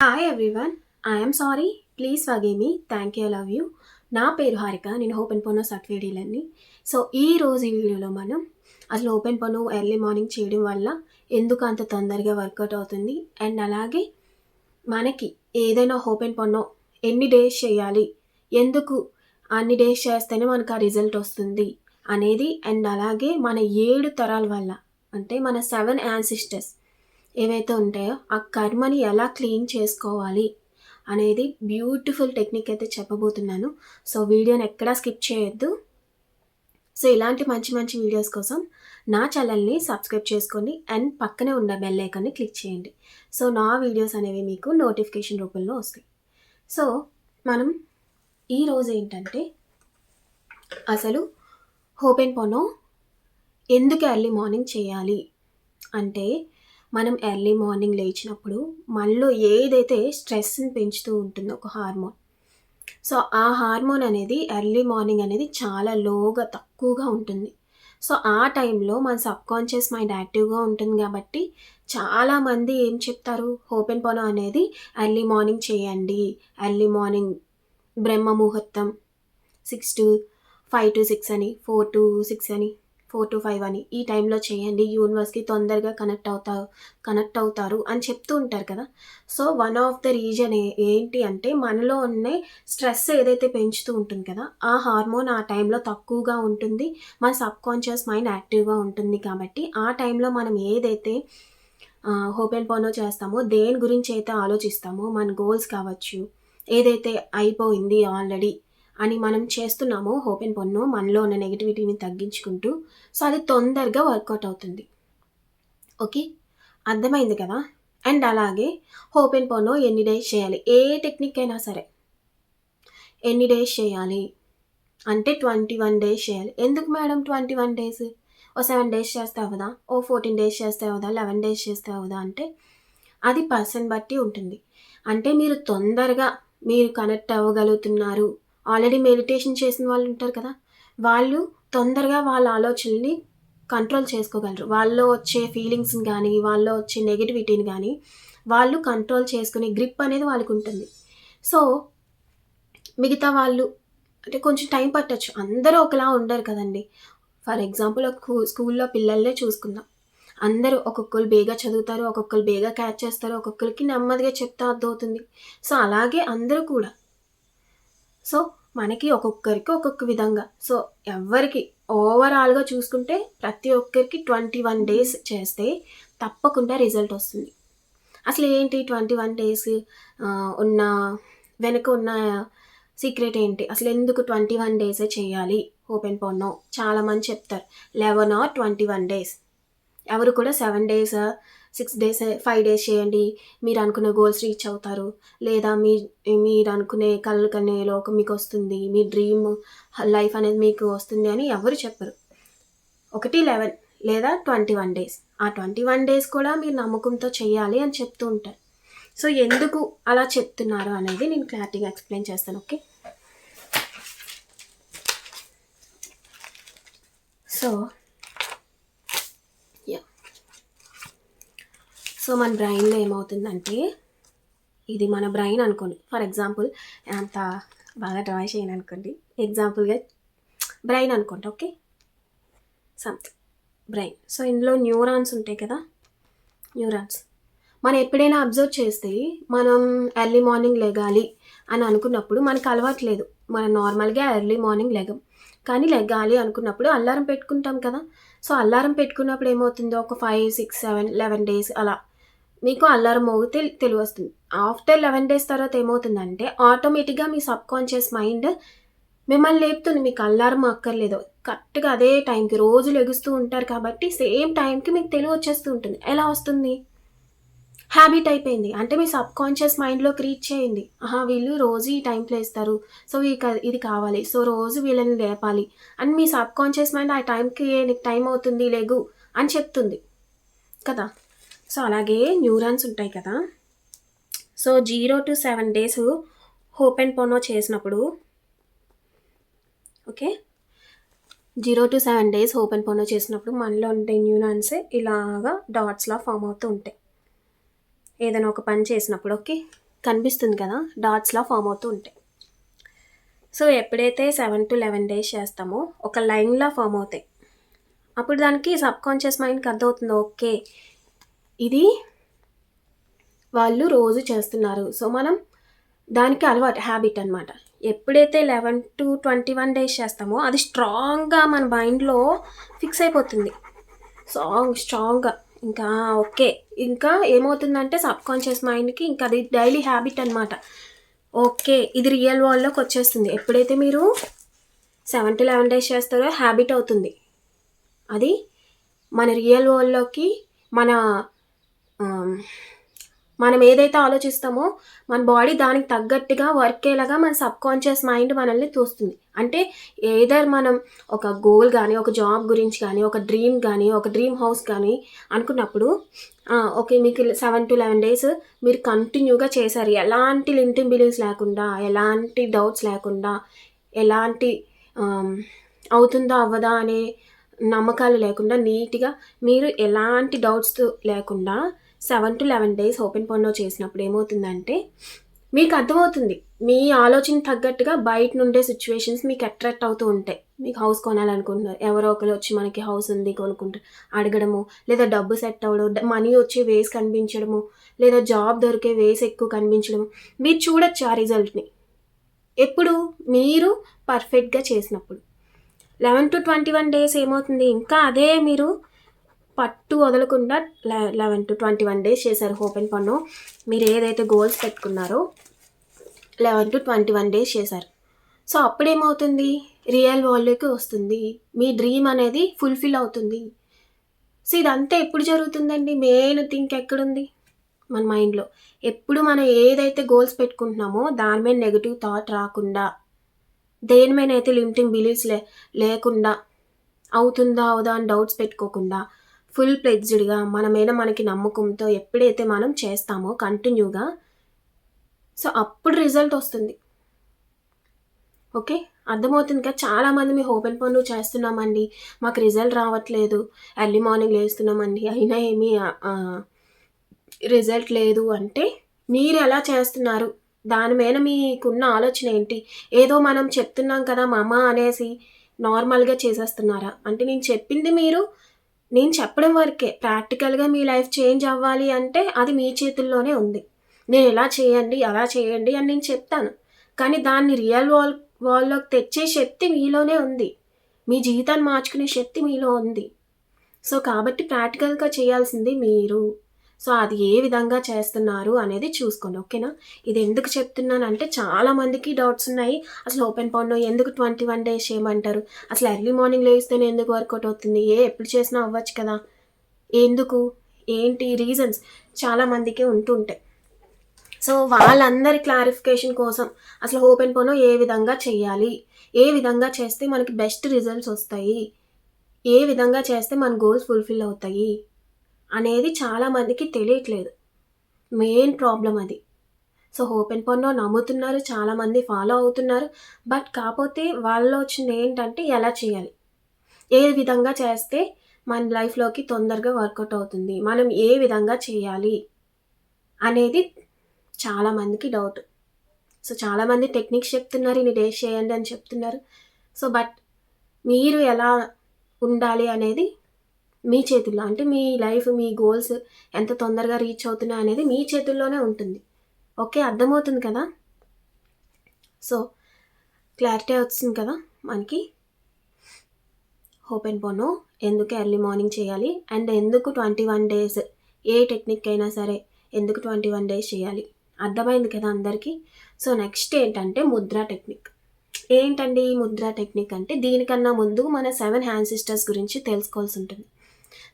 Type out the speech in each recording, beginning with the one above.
Hi everyone I'm sorry please వగేమి మీ thank you love you నా పేరు హారిక. నేను ఓపెన్ పన్ను సర్టిఫికేట్లన్నీ సో ఈ రోజు ఈ వీడియోలో మనం అసలు ఓపెన్ పన్ను ఎర్లీ మార్నింగ్ చేయడం వల్ల ఎందుకు అంత తొందరగా వర్కౌట్ అవుతుంది? అండ్ అలాగే మనకి ఏదైనా ఓపెన్ పన్ను ఎన్ని డేస్ చేయాలి? ఎందుకు అన్ని డేస్ చేస్తేనే మనకు ఆ రిజల్ట్ వస్తుంది? అనేది అండ్ అలాగే మన ఏడు తరాల వల్ల అంటే మన సెవెన్ యాన్సిస్టర్స్ ఏవైతే ఉంటాయో ఆ కర్మని ఎలా క్లీన్ చేసుకోవాలి అనేది బ్యూటిఫుల్ టెక్నిక్ అయితే చెప్పబోతున్నాను. సో వీడియోని ఎక్కడా స్కిప్ చేయొద్దు. సో ఇలాంటి మంచి మంచి వీడియోస్ కోసం నా ఛానల్ని సబ్స్క్రైబ్ చేసుకోండి అండ్ పక్కనే ఉన్న బెల్ ఐకాన్ని క్లిక్ చేయండి. సో నా వీడియోస్ అనేవి మీకు నోటిఫికేషన్ రూపంలో వస్తాయి. సో మనం ఈరోజు ఏంటంటే అసలు హోపెన్ పోనో ఎందుకు ఎర్లీ మార్నింగ్ చేయాలి? అంటే మనం ఎర్లీ మార్నింగ్ లేచినప్పుడు మనలో ఏదైతే స్ట్రెస్ని పెంచుతూ ఉంటుందో ఒక హార్మోన్ సో ఆ హార్మోన్ అనేది ఎర్లీ మార్నింగ్ అనేది చాలా లోగా తక్కువగా ఉంటుంది. సో ఆ టైంలో మన సబ్ కాన్షియస్ మైండ్ యాక్టివ్గా ఉంటుంది కాబట్టి చాలామంది ఏం చెప్తారు? ఓపెన్ పోనో అనేది ఎర్లీ మార్నింగ్ చేయండి. Early morning Brahma Muhurtam six to five to six అని ఫోర్ టు సిక్స్ అని. ఫోర్ టు ఫైవ్ అని. ఈ టైంలో చేయండి. యూనివర్స్కి తొందరగా కనెక్ట్ అవుతారు కనెక్ట్ అవుతారు అని చెప్తూ ఉంటారు కదా. So one of the reason ఏంటి అంటే మనలో ఉన్న స్ట్రెస్ ఏదైతే పెంచుతూ ఉంటుంది కదా ఆ హార్మోన్ ఆ టైంలో తక్కువగా ఉంటుంది. మన సబ్ కాన్షియస్ మైండ్ యాక్టివ్గా ఉంటుంది కాబట్టి ఆ టైంలో మనం ఏదైతే హోపెన్ పోనో చేస్తామో దేని గురించి అయితే ఆలోచిస్తామో మన గోల్స్ కావచ్చు ఏదైతే అయిపోయింది ఆల్రెడీ అని మనం చేస్తున్నామో ఓపెన్ పొన్ను మనలో ఉన్న నెగిటివిటీని తగ్గించుకుంటూ సో అది తొందరగా వర్కౌట్ అవుతుంది. ఓకే అర్థమైంది కదా? అండ్ అలాగే హోపెన్ పొన్ను ఎన్ని డేస్ చేయాలి? ఏ టెక్నిక్ అయినా సరే. ఎన్ని డేస్ చేయాలి? అంటే ట్వంటీ వన్ డేస్ చేయాలి. ఎందుకు madam twenty one days or seven days చేస్తే అవదా? ఓ ఫోర్టీన్ డేస్ చేస్తే అవదా? లెవెన్ డేస్ చేస్తే అవదా? అంటే అది పర్సన్ బట్టి ఉంటుంది. అంటే మీరు తొందరగా మీరు కనెక్ట్ అవ్వగలుగుతున్నారు. ఆల్రెడీ మెడిటేషన్ చేసిన వాళ్ళు ఉంటారు కదా వాళ్ళు తొందరగా వాళ్ళ ఆలోచనల్ని కంట్రోల్ చేసుకోగలరు. వాళ్ళలో వచ్చే ఫీలింగ్స్ని కానీ వాళ్ళలో వచ్చే నెగిటివిటీని కానీ వాళ్ళు కంట్రోల్ చేసుకునే గ్రిప్ అనేది వాళ్ళకు ఉంటుంది. సో మిగతా వాళ్ళు అంటే కొంచెం టైం పట్టచ్చు. అందరూ ఒకలా ఉండరు కదండి. ఫర్ ఎగ్జాంపుల్ ఒక స్కూల్లో పిల్లల్నే చూసుకుందాం. అందరూ ఒక్కొక్కరు బేగా చదువుతారు ఒక్కొక్కరు బేగా క్యాచ్ చేస్తారు ఒక్కొక్కరికి నెమ్మదిగా చెప్తా అర్థమవుతుంది సో అలాగే అందరూ కూడా. సో మనకి ఒక్కొక్కరికి ఒక్కొక్క విధంగా. సో ఎవరికి ఓవరాల్గా చూసుకుంటే ప్రతి ఒక్కరికి ట్వంటీ వన్ డేస్ చేస్తే తప్పకుండా రిజల్ట్ వస్తుంది. అసలు ఏంటి ట్వంటీ వన్ డేస్? ఉన్న వెనుక ఉన్న సీక్రెట్ ఏంటి? అసలు ఎందుకు ట్వంటీ వన్ డేసే చేయాలి? ఓపెన్ పోనో చాలామంది చెప్తారు eleven or twenty one days. ఎవరు కూడా seven days six days five days చేయండి. మీరు అనుకునే గోల్స్ రీచ్ అవుతారు. లేదా మీ మీరు అనుకునే కళ్ళు కనే లోకం మీకు వస్తుంది మీ డ్రీమ్ లైఫ్ అనేది మీకు వస్తుంది అని ఎవరు చెప్పరు. ఒకటి లెవెన్ లేదా ట్వంటీ వన్ డేస్. ఆ ట్వంటీ వన్ డేస్ కూడా మీరు నమ్మకంతో చేయాలి అని చెప్తూ ఉంటారు. సో ఎందుకు అలా చెప్తున్నారు అనేది నేను క్లారిటీగా ఎక్స్ప్లెయిన్ చేస్తాను ఓకే? సో సో మన బ్రెయిన్లో ఏమవుతుందంటే ఇది మన బ్రెయిన్ అనుకోండి. ఫర్ ఎగ్జాంపుల్ అంత బాగా డ్రా చేయను అనుకోండి. ఎగ్జాంపుల్గా బ్రెయిన్ అనుకోండి ఓకే సంథింగ్ బ్రెయిన్ సో ఇందులో న్యూరాన్స్ ఉంటాయి కదా? న్యూరాన్స్ మనం ఎప్పుడైనా అబ్జర్వ్ చేస్తే మనం ఎర్లీ మార్నింగ్ లెగాలి అని అనుకున్నప్పుడు మనకు అలవాట్లేదు మనం నార్మల్గా ఎర్లీ మార్నింగ్ లెగం. కానీ లెగాలి అనుకున్నప్పుడు అల్లారం పెట్టుకుంటాం కదా? సో అల్లారం పెట్టుకున్నప్పుడు ఏమవుతుందో ఒక five six seven eleven days అలా. మీకు అల్లారం మోగితే తెలివి వస్తుంది ఆఫ్టర్ లెవెన్ డేస్ తర్వాత ఏమవుతుందంటే ఆటోమేటిక్గా మీ సబ్ కాన్షియస్ మైండ్ మిమ్మల్ని లేపుతుంది. మీకు అల్లారం అక్కర్లేదు. కరెక్ట్గా అదే టైంకి రోజు లెగుస్తూ ఉంటారు కాబట్టి సేమ్ టైంకి మీకు తెలివి వచ్చేస్తూ ఉంటుంది. ఎలా వస్తుంది? హ్యాబిట్ అయిపోయింది. అంటే మీ సబ్ కాన్షియస్ మైండ్లో క్రీచ్ చేయండి. ఆహా వీళ్ళు రోజు ఈ టైం ప్లేస్తారు సో ఈ ఇది కావాలి. సో రోజు వీళ్ళని లేపాలి. అని మీ సబ్ కాన్షియస్ మైండ్ ఆ టైంకి నీకు టైం అవుతుంది లేగు అని చెప్తుంది. కదా? సో అలాగే న్యూరాన్స్ ఉంటాయి కదా. So zero to seven days ho'oponopono చేసినప్పుడు okay? Zero to seven days ho'oponopono చేసినప్పుడు మనలో ఉండే న్యూరాన్స్ ఇలాగా డాట్స్లా ఫామ్ అవుతూ ఉంటాయి. ఏదైనా ఒక పని చేసినప్పుడు ఓకే? కనిపిస్తుంది కదా డాట్స్లా ఫామ్ అవుతూ ఉంటాయి. సో ఎప్పుడైతే సెవెన్ టు లెవెన్ డేస్ చేస్తామో ఒక లైన్లా ఫామ్ అవుతాయి. అప్పుడు దానికి సబ్ కాన్షియస్ మైండ్కి అర్థమవుతుంది ఓకే? ఇది వాళ్ళు రోజు చేస్తున్నారు. సో మనం దానికి అలవాటు హ్యాబిట్ అనమాట ఎప్పుడైతే eleven to twenty one days చేస్తామో అది స్ట్రాంగ్గా మన మైండ్లో ఫిక్స్ అయిపోతుంది. సాంగ్ స్ట్రాంగ్గా ఇంకా ఓకే ఇంకా ఏమవుతుందంటే సబ్ కాన్షియస్ మైండ్కి ఇంకా అది డైలీ హ్యాబిట్ అనమాట ఓకే ఇది రియల్ వరల్డ్లోకి వచ్చేస్తుంది. ఎప్పుడైతే మీరు సెవెన్ టు లెవెన్ డేస్ చేస్తారో హ్యాబిట్ అవుతుంది. అది మన రియల్ వరల్డ్లోకి మన మనం ఏదైతే ఆలోచిస్తామో మన బాడీ దానికి తగ్గట్టుగా వర్క్ అయ్యేలాగా మన సబ్ కాన్షియస్ మైండ్ మనల్ని చూస్తుంది. అంటే ఏదర్ మనం ఒక గోల్ కానీ ఒక జాబ్ గురించి కానీ ఒక డ్రీమ్ కానీ ఒక డ్రీమ్ హౌస్ కానీ అనుకున్నప్పుడు ఓకే మీకు సెవెన్ టు లెవెన్ డేస్ మీరు కంటిన్యూగా చేశారు. ఎలాంటి లిమిటింగ్ బిలీవ్స్ లేకుండా ఎలాంటి డౌట్స్ లేకుండా ఎలాంటి అవుతుందా అవ్వదా అనే నమ్మకాలు లేకుండా నీట్గా మీరు ఎలాంటి డౌట్స్ లేకుండా seven to eleven days ho'oponopono చేసినప్పుడు ఏమవుతుందంటే మీకు అర్థమవుతుంది. మీ ఆలోచన తగ్గట్టుగా బయట నుండే సిచ్యువేషన్స్ మీకు అట్రాక్ట్ అవుతూ ఉంటాయి. మీకు హౌస్ కొనాలనుకుంటున్నారు. ఎవరో ఒకరు వచ్చి మనకి హౌస్ ఉంది కొనుక్కుంటారు. అడగడము లేదా డబ్బు సెట్ అవ్వడం మనీ వచ్చే వేస్ కనిపించడము లేదా జాబ్ దొరికే వేస్ ఎక్కువ కనిపించడము మీరు చూడొచ్చు ఆ రిజల్ట్ని. ఎప్పుడు? మీరు పర్ఫెక్ట్గా చేసినప్పుడు. Eleven to twenty one days ఏమవుతుంది? ఇంకా అదే మీరు పట్టు వదలకుండా eleven to twenty one days చేశారు ఓపెన్ పన్ను మీరు ఏదైతే గోల్స్ పెట్టుకున్నారో eleven to twenty one days చేశారు. సో అప్పుడేమవుతుంది? రియల్ వరల్డ్కి వస్తుంది. మీ డ్రీమ్ అనేది ఫుల్ఫిల్ అవుతుంది. సో ఇదంతా ఎప్పుడు జరుగుతుందండి? మెయిన్ థింక్ ఎక్కడుంది? మన మైండ్లో. ఎప్పుడు మనం ఏదైతే గోల్స్ పెట్టుకుంటున్నామో దాని మీద నెగిటివ్ థాట్ రాకుండా దేని మీద అయితే లిమిటింగ్ బిలీవ్స్ లే లేకుండా అవుతుందా అవుదా అని డౌట్స్ పెట్టుకోకుండా ఫుల్ ప్లెడ్జ్డ్గా మన మీద మనకి నమ్మకంతో ఎప్పుడైతే మనం చేస్తామో కంటిన్యూగా సో అప్పుడు రిజల్ట్ వస్తుంది. ఓకే? అర్థమవుతుంది కదా? చాలామంది మీ ఓపెన్ పనులు చేస్తున్నామండి మాకు రిజల్ట్ రావట్లేదు ఎర్లీ మార్నింగ్ లేస్తున్నామండి అయినా ఏమీ రిజల్ట్ లేదు అంటే మీరు ఎలా చేస్తున్నారు? దాని మీద మీకున్న ఆలోచన ఏంటి? ఏదో మనం చెప్తున్నాం కదా మామ అనేసి నార్మల్గా చేసేస్తున్నారా? అంటే నేను చెప్పింది మీరు నేను చెప్పడం వరకే. ప్రాక్టికల్గా మీ లైఫ్ చేంజ్ అవ్వాలి అంటే అది మీ చేతుల్లోనే ఉంది. నేను ఎలా చేయండి అలా చేయండి అని నేను చెప్తాను. కానీ దాన్ని రియల్ వాల్ వాళ్ళలోకి తెచ్చే శక్తి మీలోనే ఉంది. మీ జీవితాన్ని మార్చుకునే శక్తి మీలో ఉంది. సో కాబట్టి ప్రాక్టికల్గా చేయాల్సింది మీరు. సో అది ఏ విధంగా చేస్తున్నారు అనేది చూసుకోండి ఓకేనా? ఇది ఎందుకు చెప్తున్నానంటే చాలామందికి డౌట్స్ ఉన్నాయి. అసలు ఓపెన్ పౌండ్ ఎందుకు ట్వంటీ వన్ డేస్ చేయమంటారు? అసలు ఎర్లీ మార్నింగ్ లేస్తేనే ఎందుకు వర్కౌట్ అవుతుంది? ఏ ఎప్పుడు చేసినా అవ్వచ్చు కదా. ఎందుకు? ఏంటి? రీజన్స్ చాలామందికి ఉంటుంటాయి. సో వాళ్ళందరి క్లారిఫికేషన్ కోసం అసలు ఓపెన్ పోనో ఏ విధంగా చేయాలి? ఏ విధంగా చేస్తే మనకి బెస్ట్ రిజల్ట్స్ వస్తాయి? ఏ విధంగా చేస్తే మన గోల్స్ ఫుల్ఫిల్ అవుతాయి? అనేది చాలామందికి తెలియట్లేదు. మెయిన్ ప్రాబ్లం అది. సో ఓపెన్ పన్ను నమ్ముతున్నారు చాలామంది ఫాలో అవుతున్నారు. బట్ కాకపోతే వాళ్ళలో వచ్చింది ఏంటంటే ఎలా చేయాలి? ఏ విధంగా చేస్తే మన లైఫ్లోకి తొందరగా వర్కౌట్ అవుతుంది? మనం ఏ విధంగా చేయాలి? అనేది చాలామందికి డౌట్ సో చాలామంది టెక్నిక్స్ చెప్తున్నారు ఇన్ని డేస్ చేయండి అని చెప్తున్నారు. సో బట్ మీరు ఎలా ఉండాలి అనేది మీ చేతుల్లో అంటే మీ లైఫ్ మీ గోల్స్ ఎంత తొందరగా రీచ్ అవుతున్నాయి అనేది మీ చేతుల్లోనే ఉంటుంది. ఓకే అర్థమవుతుంది కదా? సో క్లారిటీ వచ్చింది కదా మనకి? ఓపెన్ పోను ఎందుకు ఎర్లీ మార్నింగ్ చేయాలి? అండ్ ఎందుకు ట్వంటీ వన్ డేస్ ఏ టెక్నిక్ అయినా సరే ఎందుకు ట్వంటీ వన్ డేస్ చేయాలి? అర్థమైంది కదా అందరికీ? సో నెక్స్ట్ ఏంటంటే ముద్ర టెక్నిక్ ఏంటండి ఈ ముద్ర టెక్నిక్ అంటే దీనికన్నా ముందు మన సెవెన్ హ్యాండ్ సిస్టర్స్ గురించి తెలుసుకోవాల్సి ఉంటుంది.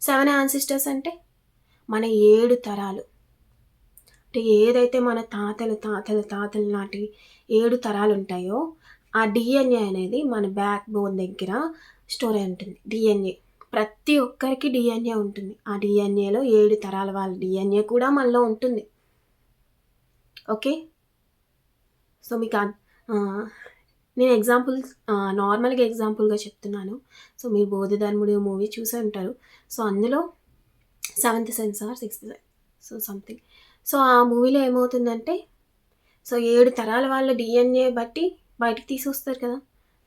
సెవెన్ యాన్సిస్టర్స్ అంటే మన ఏడు తరాలు. అంటే ఏదైతే మన తాతలు తాతలు తాతలు నాటి ఏడు తరాలు ఉంటాయో ఆ డిఎన్ఏ అనేది మన బ్యాక్ బోన్ దగ్గర స్టోర్ అయి ఉంటుంది. డిఎన్ఏ. ప్రతి ఒక్కరికి డిఎన్ఏ ఉంటుంది. ఆ డిఎన్ఏలో ఏడు తరాల వాళ్ళ డిఎన్ఏ కూడా మనలో ఉంటుంది. ఓకే? సో మీకు నేను ఎగ్జాంపుల్ నార్మల్గా ఎగ్జాంపుల్గా చెప్తున్నాను. సో మీరు బోధిధర్ముడు మూవీ చూసే ఉంటారు. సో అందులో seventh sense or sixth so something so ఆ మూవీలో ఏమవుతుందంటే సో ఏడు తరాల వాళ్ళ డిఎన్ఏ బట్టి బయటికి తీసుకొస్తారు కదా.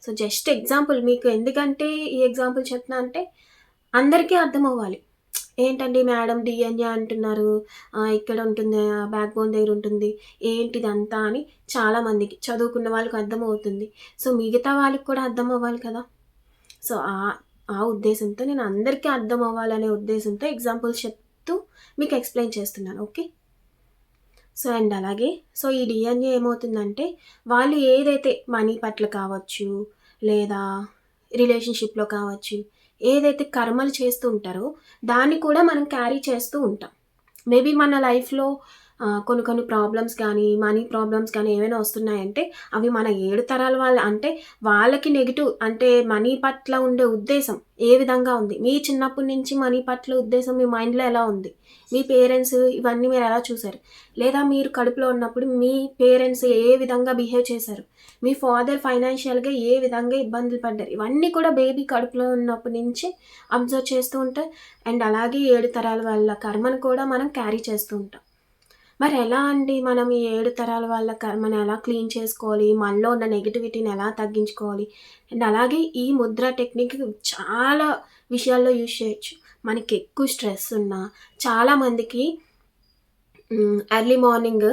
సో జస్ట్ ఎగ్జాంపుల్ మీకు ఎందుకంటే ఈ ఎగ్జాంపుల్ చెప్తున్నా అంటే అందరికీ అర్థం అవ్వాలి ఏంటండి మేడం డిఎన్ఏ అంటున్నారు ఇక్కడ ఉంటుంది బ్యాక్ బోన్ దగ్గర ఉంటుంది ఏంటిదంతా అని చాలామందికి చదువుకున్న వాళ్ళకి అర్థమవుతుంది. సో మిగతా వాళ్ళకి కూడా అర్థం అవ్వాలి కదా. సో ఆ ఉద్దేశంతో నేను అందరికీ అర్థం అవ్వాలనే ఉద్దేశంతో ఎగ్జాంపుల్స్ చెప్తూ మీకు ఎక్స్ప్లెయిన్ చేస్తున్నాను ఓకే? సో అండ్ అలాగే సో ఈ డిఎన్ఏ ఏమవుతుందంటే వాళ్ళు ఏదైతే మనీ పట్ల కావచ్చు లేదా రిలేషన్షిప్లో కావచ్చు ఏదైతే కర్మలు చేస్తూ ఉంటారో దాన్ని కూడా మనం క్యారీ చేస్తూ ఉంటాం. మేబీ మన లైఫ్లో కొన్ని కొన్ని ప్రాబ్లమ్స్ కానీ మనీ ప్రాబ్లమ్స్ కానీ ఏమైనా వస్తున్నాయంటే అవి మన ఏడు తరాల వాళ్ళ అంటే వాళ్ళకి నెగిటివ్ అంటే మనీ పట్ల ఉండే ఉద్దేశం ఏ విధంగా ఉంది? మీ చిన్నప్పటి నుంచి మనీ పట్ల ఉద్దేశం మీ మైండ్లో ఎలా ఉంది? మీ పేరెంట్స్ ఇవన్నీ మీరు ఎలా చూసారు లేదా మీరు కడుపులో ఉన్నప్పుడు మీ పేరెంట్స్ ఏ విధంగా బిహేవ్ చేశారు? మీ ఫాదర్ ఫైనాన్షియల్గా ఏ విధంగా ఇబ్బందులు పడ్డారు? ఇవన్నీ కూడా బేబీ కడుపులో ఉన్నప్పటి నుంచి అబ్జర్వ్ చేస్తూ ఉంటారు. అండ్ అలాగే ఏడు తరాల వాళ్ళ కర్మను కూడా మనం క్యారీ చేస్తూ ఉంటాం. మరి ఎలా అండి మనం ఈ ఏడు తరాల వాళ్ళ కర్మను ఎలా క్లీన్ చేసుకోవాలి? మనలో ఉన్న నెగిటివిటీని ఎలా తగ్గించుకోవాలి? అండ్ అలాగే ఈ ముద్ర టెక్నిక్ చాలా విషయాల్లో యూజ్ చేయొచ్చు. మనకి ఎక్కువ స్ట్రెస్ ఉన్నా చాలామందికి ఎర్లీ మార్నింగ్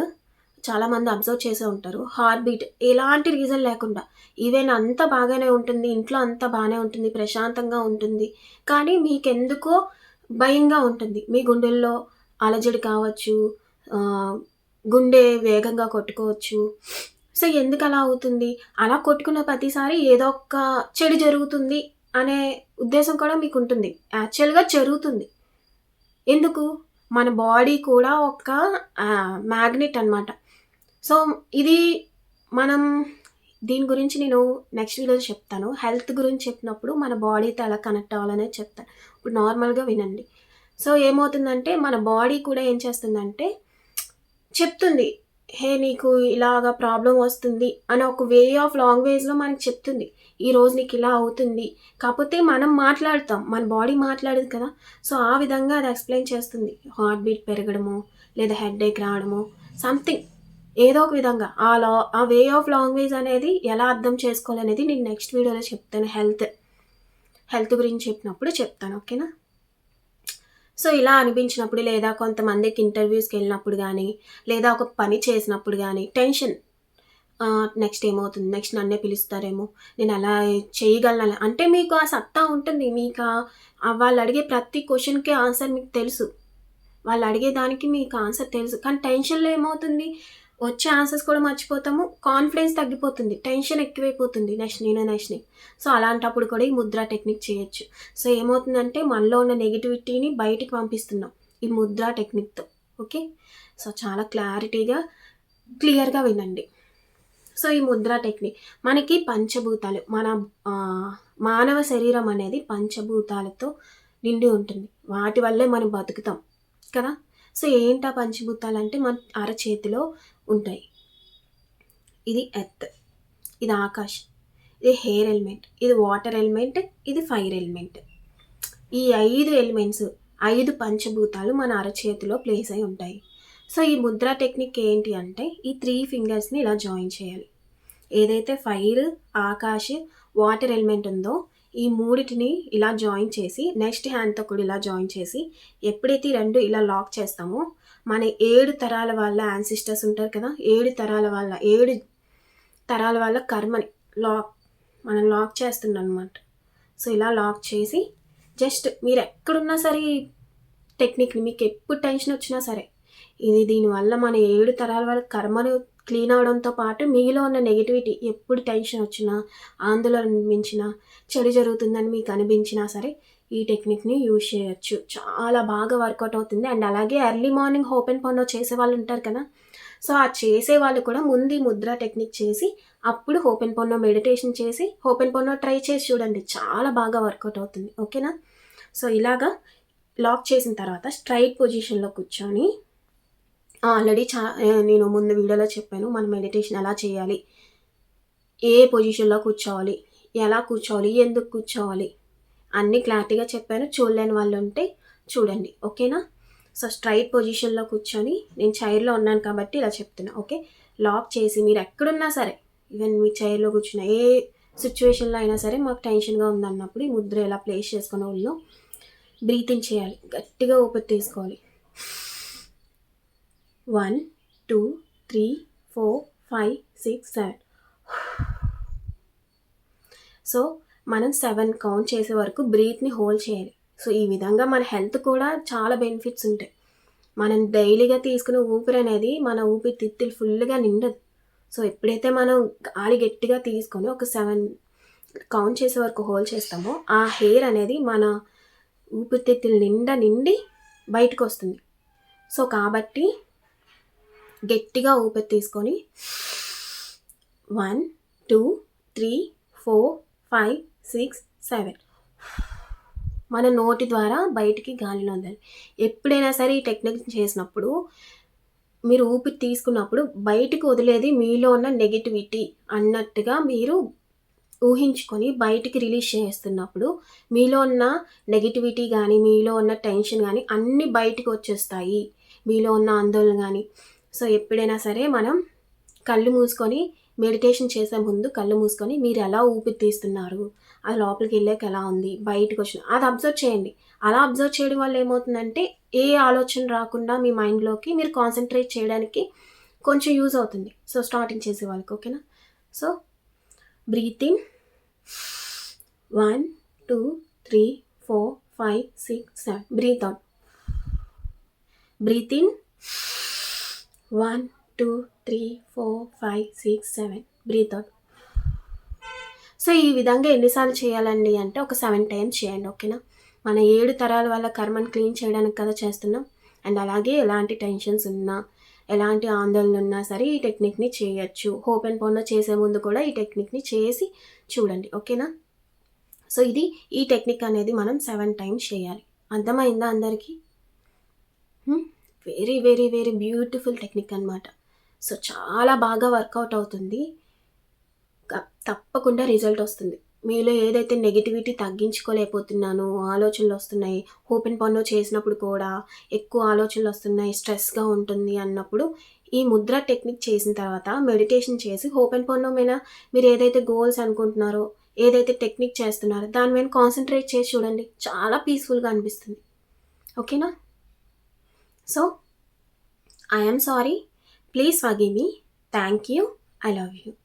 చాలామంది అబ్జర్వ్ చేసే ఉంటారు. హార్ట్ బీట్ ఎలాంటి రీజన్ లేకుండా. ఈవెన్ అంతా బాగానే ఉంటుంది ఇంట్లో అంతా బాగానే ఉంటుంది ప్రశాంతంగా ఉంటుంది. కానీ మీకెందుకో భయంగా ఉంటుంది. మీ గుండెల్లో అలజడి కావచ్చు గుండె వేగంగా కొట్టుకోవచ్చు. సో ఎందుకు అలా అవుతుంది? అలా కొట్టుకున్న ప్రతిసారి ఏదో ఒక చెడు జరుగుతుంది అనే ఉద్దేశం కూడా మీకు ఉంటుంది యాక్చువల్గా జరుగుతుంది. ఎందుకు? మన బాడీ కూడా ఒక మ్యాగ్నెట్ అన్నమాట. సో ఇది మనం దీని గురించి నేను నెక్స్ట్ వీడియోలో చెప్తాను. హెల్త్ గురించి చెప్పినప్పుడు మన బాడీతో ఎలా కనెక్ట్ అవ్వాలనే చెప్తాను. ఇప్పుడు నార్మల్గా వినండి. సో ఏమవుతుందంటే మన బాడీ కూడా ఏం చేస్తుందంటే చెప్తుంది. హే నీకు ఇలాగా ప్రాబ్లం వస్తుంది అని ఒక వే ఆఫ్ లాంగ్వేజ్లో మనకి చెప్తుంది. ఈ రోజు నీకు ఇలా అవుతుంది. కాకపోతే మనం మాట్లాడతాం. మన బాడీ మాట్లాడదు కదా. సో ఆ విధంగా అది ఎక్స్ప్లెయిన్ చేస్తుంది. హార్ట్ బీట్ పెరగడము లేదా హెడ్ ఏక్ రావడము సంథింగ్. ఏదో ఒక విధంగా. ఆ లా ఆ వే ఆఫ్ లాంగ్వేజ్ అనేది ఎలా అర్థం చేసుకోవాలనేది నేను నెక్స్ట్ వీడియోలో చెప్తాను. హెల్త్ హెల్త్ గురించి చెప్పినప్పుడు చెప్తాను. ఓకేనా? సో ఇలా అనిపించినప్పుడు లేదా కొంతమందికి ఇంటర్వ్యూస్కి వెళ్ళినప్పుడు కానీ లేదా ఒక పని చేసినప్పుడు కానీ టెన్షన్ నెక్స్ట్ ఏమవుతుంది? నెక్స్ట్ నన్నే పిలుస్తారేమో? నేను అలా చేయగలను? అంటే మీకు ఆ సత్తా ఉంటుంది. మీకు వాళ్ళు అడిగే ప్రతి క్వశ్చన్కి ఆన్సర్ మీకు తెలుసు. వాళ్ళు అడిగే దానికి మీకు ఆన్సర్ తెలుసు. కానీ టెన్షన్లో ఏమవుతుంది? వచ్చే ఆన్సర్స్ కూడా మర్చిపోతాము. కాన్ఫిడెన్స్ తగ్గిపోతుంది. టెన్షన్ ఎక్కువైపోతుంది నెక్స్ట్ నేను నెక్స్ట్ని సో అలాంటప్పుడు కూడా ఈ ముద్ర టెక్నిక్ చేయొచ్చు. సో ఏమవుతుందంటే మనలో ఉన్న నెగిటివిటీని బయటికి పంపిస్తున్నాం ఈ ముద్ర టెక్నిక్తో. ఓకే? సో చాలా క్లారిటీగా క్లియర్గా వినండి. సో ఈ ముద్ర టెక్నిక్. మనకి పంచభూతాలు మన మానవ శరీరం అనేది పంచభూతాలతో నిండి ఉంటుంది. వాటి వల్లే మనం బతుకుతాం. కదా? సో ఏంటా పంచభూతాలు అంటే మన అరచేతిలో ఉంటాయి. ఇది ఎర్త్ ఇది ఆకాశం ఇది హెయిర్ ఎలిమెంట్ ఇది వాటర్ ఎలిమెంట్ ఇది ఫైర్ ఎలిమెంట్. ఈ ఐదు ఎలిమెంట్స్ ఐదు పంచభూతాలు మన అరచేతిలో ప్లేస్ అయి ఉంటాయి. సో ఈ ముద్ర టెక్నిక్ ఏంటి అంటే ఈ త్రీ ఫింగర్స్ని ఇలా జాయిన్ చేయాలి. ఏదైతే ఫైర్ ఆకాశ్ వాటర్ ఎలిమెంట్ ఉందో ఈ మూడిటిని ఇలా జాయిన్ చేసి నెక్స్ట్ హ్యాండ్తో కూడా ఇలా జాయిన్ చేసి ఎప్పుడైతే రెండు ఇలా లాక్ చేస్తామో మన ఏడు తరాల వాళ్ళ యాన్సిస్టర్స్ ఉంటారు కదా ఏడు తరాల వాళ్ళ ఏడు తరాల వాళ్ళ కర్మని లాక్ మనం లాక్ చేస్తున్నాం అనమాట సో ఇలా లాక్ చేసి జస్ట్ మీరు ఎక్కడున్నా సరే ఈ టెక్నిక్ని మీకు ఎప్పుడు టెన్షన్ వచ్చినా సరే ఇది దీనివల్ల మన ఏడు తరాల వాళ్ళ కర్మను క్లీన్ అవడంతో పాటు మీలో ఉన్న నెగిటివిటీ ఎప్పుడు టెన్షన్ వచ్చినా ఆందోళన అనిపించినా చెడు జరుగుతుందని మీకు అనిపించినా సరే ఈ టెక్నిక్ని యూజ్ చేయొచ్చు. చాలా బాగా వర్కౌట్ అవుతుంది. అండ్ అలాగే ఎర్లీ మార్నింగ్ హోపెన్ పన్లో చేసే వాళ్ళు ఉంటారు కదా. సో ఆ చేసే వాళ్ళు కూడా ముందు ముద్ర టెక్నిక్ చేసి అప్పుడు ఓపెన్ పొన్నో మెడిటేషన్ చేసి ఓపెన్ పొన్నో ట్రై చేసి చూడండి. చాలా బాగా వర్కౌట్ అవుతుంది. ఓకేనా? సో ఇలాగా లాక్ చేసిన తర్వాత స్ట్రైట్ పొజిషన్లో కూర్చొని ఆల్రెడీ చా నేను ముందు వీడియోలో చెప్పాను మనం మెడిటేషన్ ఎలా చేయాలి? ఏ పొజిషన్లో కూర్చోవాలి? ఎలా కూర్చోవాలి? ఎందుకు కూర్చోవాలి? అన్నీ క్లారిటీగా చెప్పాను. చూడలేని వాళ్ళు ఉంటే చూడండి ఓకేనా సో స్ట్రైట్ పొజిషన్లో కూర్చొని నేను చైర్లో ఉన్నాను కాబట్టి ఇలా చెప్తున్నా ఓకే లాక్ చేసి మీరు ఎక్కడున్నా సరే ఈవెన్ మీ చైర్లో కూర్చున్న ఏ సిచ్యువేషన్లో అయినా సరే మాకు టెన్షన్గా ఉందన్నప్పుడు ఈ ముద్ర ఎలా ప్లేస్ చేసుకున్న వాళ్ళు బ్రీతింగ్ చేయాలి. గట్టిగా ఊపిరి తీసుకోవాలి one two three four five six seven. So మనం సెవెన్ కౌంట్ చేసే వరకు బ్రీత్ని హోల్డ్ చేయాలి. సో ఈ విధంగా మన హెల్త్ కూడా చాలా బెనిఫిట్స్ ఉంటాయి. మనం డైలీగా తీసుకునే ఊపిరి అనేది మన ఊపిరితిత్తులు ఫుల్గా నిండదు. సో ఎప్పుడైతే మనం గాలి గట్టిగా తీసుకొని ఒక సెవెన్ కౌంట్ చేసే వరకు హోల్డ్ చేస్తామో ఆ హెయిర్ అనేది మన ఊపిరితిత్తులు నిండా నిండి బయటకు వస్తుంది. సో కాబట్టి గట్టిగా ఊపిరి తీసుకొని one two three four five six seven. మన నోటి ద్వారా బయటికి గాలిలో వదలాలి ఎప్పుడైనా సరే ఈ టెక్నిక్ చేసినప్పుడు మీరు ఊపిరి తీసుకున్నప్పుడు బయటికి వదిలేది మీలో ఉన్న నెగిటివిటీ అన్నట్టుగా మీరు ఊహించుకొని బయటికి రిలీజ్ చేస్తున్నప్పుడు మీలో ఉన్న నెగిటివిటీ కానీ మీలో ఉన్న టెన్షన్ కానీ అన్నీ బయటికి వచ్చేస్తాయి. మీలో ఉన్న ఆందోళన కానీ సో ఎప్పుడైనా సరే మనం కళ్ళు మూసుకొని మెడిటేషన్ చేసే ముందు కళ్ళు మూసుకొని మీరు ఎలా ఊపిరి తీస్తున్నారు? అది లోపలికి వెళ్ళాక ఎలా ఉంది? బయటకు వచ్చిన అది అబ్జర్వ్ చేయండి. అలా అబ్జర్వ్ చేయడం వల్ల ఏమవుతుందంటే ఏ ఆలోచన రాకుండా మీ మైండ్లోకి మీరు కాన్సన్ట్రేట్ చేయడానికి కొంచెం యూజ్ అవుతుంది. సో స్టార్టింగ్ చేసే వాళ్ళకి ఓకేనా? So breath in. One two three four five six seven. Breath out breath in. One two three four five six seven. Breath out. So ఈ విధంగా ఎన్నిసార్లు చేయాలండి అంటే ఒక సెవెన్ టైమ్స్ చేయండి ఓకేనా? మన ఏడు తరాల వల్ల కర్మను క్లీన్ చేయడానికి కదా చేస్తున్నాం. అండ్ అలాగే ఎలాంటి టెన్షన్స్ ఉన్నా ఎలాంటి ఆందోళన ఉన్నా సరే ఈ టెక్నిక్ని చేయొచ్చు. హోప్ అండ్ పౌండ్ చేసే ముందు కూడా ఈ టెక్నిక్ని చేసి చూడండి ఓకేనా? సో ఇది ఈ టెక్నిక్ అనేది మనం సెవెన్ టైమ్స్ చేయాలి. అర్థమైందా అందరికీ? Very very very beautiful technique అనమాట సో చాలా బాగా వర్కౌట్ అవుతుంది. తప్పకుండా రిజల్ట్ వస్తుంది. మీలో ఏదైతే నెగిటివిటీ తగ్గించుకోలేకపోతున్నానో ఆలోచనలు వస్తున్నాయి ఓపెన్ పన్ను చేసినప్పుడు కూడా ఎక్కువ ఆలోచనలు వస్తున్నాయి స్ట్రెస్గా ఉంటుంది అన్నప్పుడు ఈ ముద్ర టెక్నిక్ చేసిన తర్వాత మెడిటేషన్ చేసి ఓపెన్ పన్ను మీద మీరు ఏదైతే గోల్స్ అనుకుంటున్నారో ఏదైతే టెక్నిక్ చేస్తున్నారో దాని మీద కాన్సన్ట్రేట్ చేసి చూడండి. చాలా పీస్ఫుల్గా అనిపిస్తుంది. ఓకేనా? So, I am sorry. Please forgive me. Thank you. I love you.